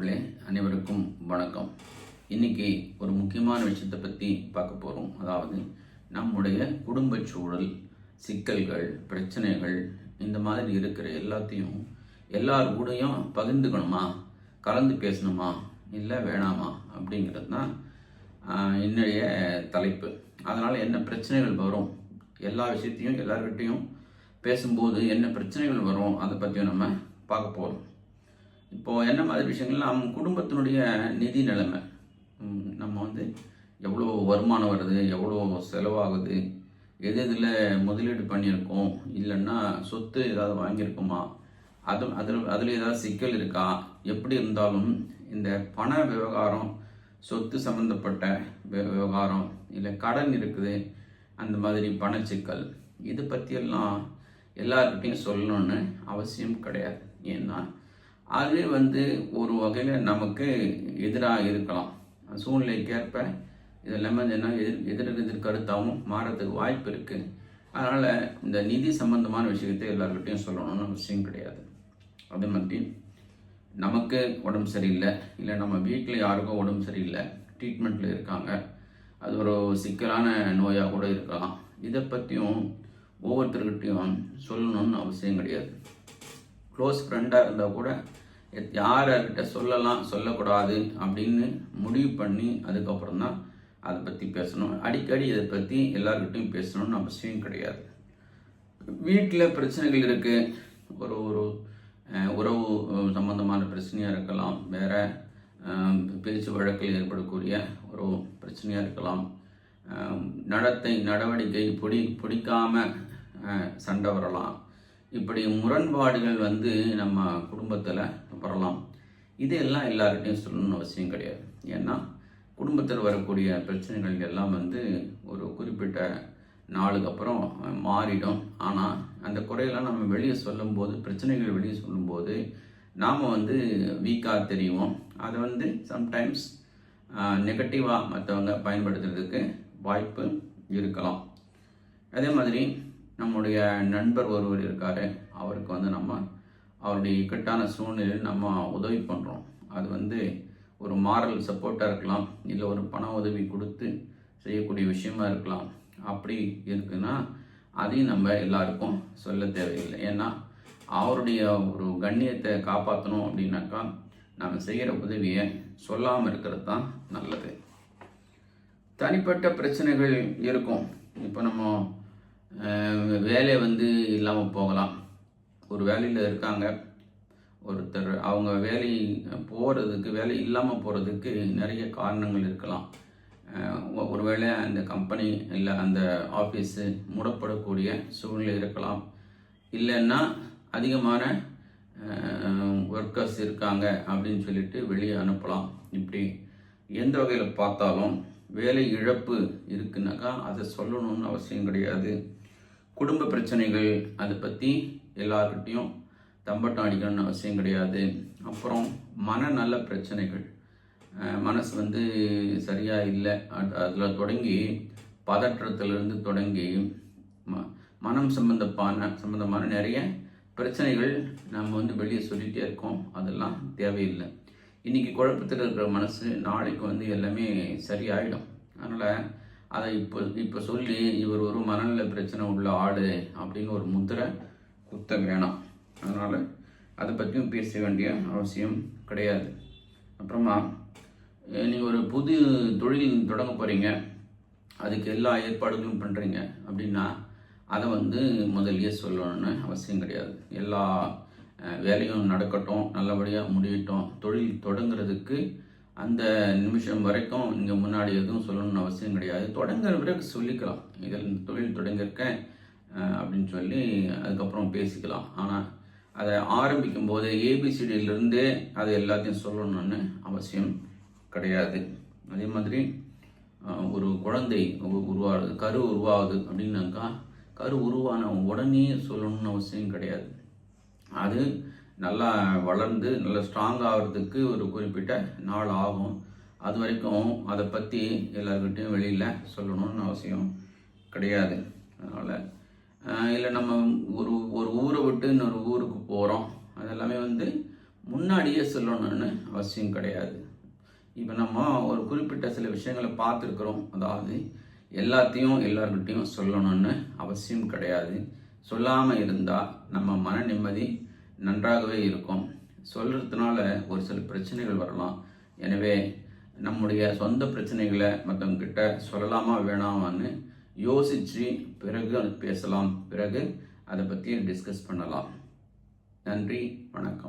அனைவருக்கும் வணக்கம். இன்னைக்கு ஒரு முக்கியமான விஷயத்தை பற்றி பார்க்க போகிறோம் அதாவது நம்முடைய குடும்ப சூழல் சிக்கல்கள் பிரச்சனைகள் இந்த மாதிரி இருக்கிற எல்லாத்தையும் எல்லார் கூடயும் பகிர்ந்துக்கணுமா? கலந்து பேசணுமா? இல்லை வேணாமா? அப்படிங்கிறது தான் என்னுடைய தலைப்பு. அதனால் என்ன பிரச்சனைகள் வரும்? எல்லா விஷயத்தையும் எல்லார்கிட்டையும் பேசும்போது என்ன பிரச்சனைகள் வரும்? அதை பற்றியும் நம்ம பார்க்க போகிறோம் இப்போ என்ன மாதிரி விஷயங்கள்லாம் குடும்பத்தினுடைய நிதி நிலைமை. நம்ம வந்து எவ்வளோ வருமானம் வருது எவ்வளோ செலவாகுது எது இதில் முதலீடு பண்ணியிருக்கோம் இல்லைன்னா சொத்து ஏதாவது வாங்கியிருக்கோமா அது அதில் அதில் ஏதாவது சிக்கல் இருக்கா எப்படி இருந்தாலும் இந்த பண விவகாரம் சொத்து சம்மந்தப்பட்ட விவகாரம் இல்லை கடன் இருக்குது அந்த மாதிரி பணச்சிக்கல் இது பற்றியெல்லாம் எல்லாருக்கிட்டையும் சொல்லணும்னு அவசியம் கிடையாது. ஏன்னா அது வந்து ஒரு வகையில் நமக்கு எதிராக இருக்கலாம். சூழ்நிலைக்கேற்ப இதெல்லாமே என்ன எதிர் எதிர் எதிர் கருத்தாகவும் மாறதுக்கு வாய்ப்பு இருக்குது அதனால் இந்த நிதி சம்பந்தமான விஷயத்தை எல்லார்கிட்டையும் சொல்லணும்னு அவசியம் கிடையாது. அதே மாதிரி நமக்கு உடம்பு சரியில்லை இல்லை நம்ம வீட்டில் யாருக்கும் உடம்பு சரியில்லை ட்ரீட்மெண்ட்டில் இருக்காங்க அது ஒரு சிக்கலான நோயாக கூட இருக்கலாம். இதை பற்றியும் ஒவ்வொருத்தர்கிட்டையும் சொல்லணும்னு அவசியம் கிடையாது. க்ளோஸ் ஃப்ரெண்டாக இருந்தால் கூட யார்கிட்ட சொல்லலாம் சொல்லக்கூடாது அப்படின்னு முடிவு பண்ணி அதுக்கப்புறம் தான் அதை பற்றி பேசணும். அடிக்கடி இதை பற்றி எல்லாருக்கிட்டையும் பேசணும்னு அவசியம் கிடையாது. வீட்டில் பிரச்சனைகள் இருக்குது ஒரு ஒரு உறவு சம்பந்தமான பிரச்சனையாக இருக்கலாம். வேறு பேச்சு வழக்கில் ஏற்படக்கூடிய ஒரு பிரச்சனையாக இருக்கலாம். நடத்தை நடவடிக்கை பிடி பிடிக்காம சண்டை வரலாம். இப்படி முரண்பாடுகள் வந்து நம்ம குடும்பத்தில் வரலாம். இதையெல்லாம் எல்லார்கிட்டையும் சொல்லணும்னு அவசியம் கிடையாது. ஏன்னா குடும்பத்தில் வரக்கூடிய பிரச்சனைகள் எல்லாம் வந்து ஒரு குறிப்பிட்ட நாளுக்கு அப்புறம் மாறிடும். ஆனால் அந்த குறையெல்லாம் நம்ம வெளியே சொல்லும்போது பிரச்சனைகள் வெளியே சொல்லும்போது நாம் வந்து வீக்காக தெரியும் அதை வந்து சம்டைம்ஸ் நெகட்டிவாக மற்றவங்க பயன்படுத்துறதுக்கு வாய்ப்பு இருக்கலாம். அதே மாதிரி நம்முடைய நண்பர் ஒருவர் இருக்கார். அவருக்கு வந்து நம்ம அவருடைய இக்கட்டான சூழ்நிலையில் நம்ம உதவி பண்ணுறோம் அது வந்து ஒரு மாரல் சப்போர்ட்டாக இருக்கலாம் இல்லை ஒரு பண உதவி கொடுத்து செய்யக்கூடிய விஷயமா இருக்கலாம். அப்படி இருக்குன்னா அதையும் நம்ம எல்லாருக்கும் சொல்ல தேவையில்லை. ஏன்னா அவருடைய ஒரு கண்ணியத்தை காப்பாற்றணும் அப்படின்னாக்கா நம்ம செய்கிற உதவியை சொல்லாமல் இருக்கிறது தான் நல்லது. தனிப்பட்ட பிரச்சனைகள் இருக்கும். இப்போ நம்ம வேலை வந்து இல்லாமல் போகலாம். ஒரு வேலையில் இருக்காங்க. ஒருத்தர் அவங்க வேலை போகிறதுக்கு வேலை இல்லாமல் போகிறதுக்கு நிறைய காரணங்கள் இருக்கலாம். ஒருவேளை அந்த கம்பெனி இல்லை அந்த ஆஃபீஸு மூடப்படக்கூடிய சூழ்நிலை இருக்கலாம். இல்லைன்னா அதிகமான ஒர்க்கர்ஸ் இருக்காங்க அப்படின்னு சொல்லிட்டு வெளியே அனுப்பலாம். இப்படி எந்த வகையில் பார்த்தாலும் வேலை இழப்பு இருக்குனாக்கா அதை சொல்லணும்னு அவசியம் கிடையாது. குடும்ப பிரச்சனைகள் அதை பற்றி எல்லார்கிட்டையும் தம்பட்டம் அடிக்கணும்னு அவசியம் கிடையாது. அப்புறம் மனநல பிரச்சனைகள். மனசு வந்து சரியாக இல்லை. அதில் தொடங்கி பதற்றத்திலிருந்து தொடங்கி ம மனம் சம்பந்தப்பான சம்பந்தமான நிறைய பிரச்சனைகள் நம்ம வந்து வெளியே சொல்லிகிட்டே இருக்கோம். அதெல்லாம் தேவையில்லை. இன்னைக்கு குழப்பத்தில் இருக்கிற மனசு நாளைக்கு வந்து எல்லாமே சரியாயிடும். அதனால் அதை இப்போ இப்போ சொல்லி இவர் ஒரு மனநல பிரச்சனை உள்ள ஆடு அப்படின்னு ஒரு முத்திரை குத்த வேணாம். அதனால் அதை பற்றியும் பேச வேண்டிய அவசியம் கிடையாது. அப்புறமா நீங்கள் ஒரு புது தொழில் தொடங்க போகிறீங்க அதுக்கு எல்லா ஏற்பாடுகளும் பண்ணுறீங்க அப்படின்னா அதை வந்து முதல்லயே சொல்லணும்னு அவசியம் கிடையாது. எல்லா வேலையும் நடக்கட்டும் நல்லபடியாக முடியட்டும் தொழில் தொடங்குறதுக்கு அந்த நிமிஷம் வரைக்கும் இங்கே முன்னாடி எதுவும் சொல்லணும்னு அவசியம் கிடையாது. தொடங்குற பிறகு சொல்லிக்கலாம். இதில் தொழில் தொடங்கியிருக்கேன். அப்படின்னு சொல்லி அதுக்கப்புறம் பேசிக்கலாம். ஆனால் அதை ஆரம்பிக்கும் போது ஏபிசிடியிலிருந்தே அதை எல்லாத்தையும் சொல்லணும்னு அவசியம் கிடையாது. அதே மாதிரி ஒரு குழந்தை உருவாகுது கரு உருவாகுது அப்படின்னாக்கா கரு உருவான உடனே சொல்லணும்னு அவசியம் கிடையாது. அது நல்லா வளர்ந்து நல்லா ஸ்ட்ராங் ஆகிறதுக்கு ஒரு குறிப்பிட்ட நாள் ஆகும். அது வரைக்கும் அதை பற்றி எல்லாருக்கிட்டையும் வெளியில் சொல்லணும்னு அவசியம் கிடையாது. அதனால் இல்லை நம்ம ஒரு ஒரு ஊரை விட்டு இன்னொரு ஊருக்கு போகிறோம் அதெல்லாமே வந்து முன்னாடியே சொல்லணும்னு அவசியம் கிடையாது. இப்போ நம்ம ஒரு குறிப்பிட்ட சில விஷயங்களை பார்த்துருக்குறோம். அதாவது எல்லாத்தையும் எல்லார்கிட்டையும் சொல்லணும்னு அவசியம் கிடையாது. சொல்லாமல் இருந்தால் நம்ம மன நிம்மதி நன்றாகவே இருக்கும். சொல்கிறதுனால ஒரு சில பிரச்சனைகள் வரலாம். எனவே நம்முடைய சொந்த பிரச்சனைகளை மற்றவங்கிட்ட சொல்லலாமா வேணாமான்னு யோசித்து பிறகு அது பேசலாம். பிறகு அதை பற்றி டிஸ்கஸ் பண்ணலாம். நன்றி வணக்கம்.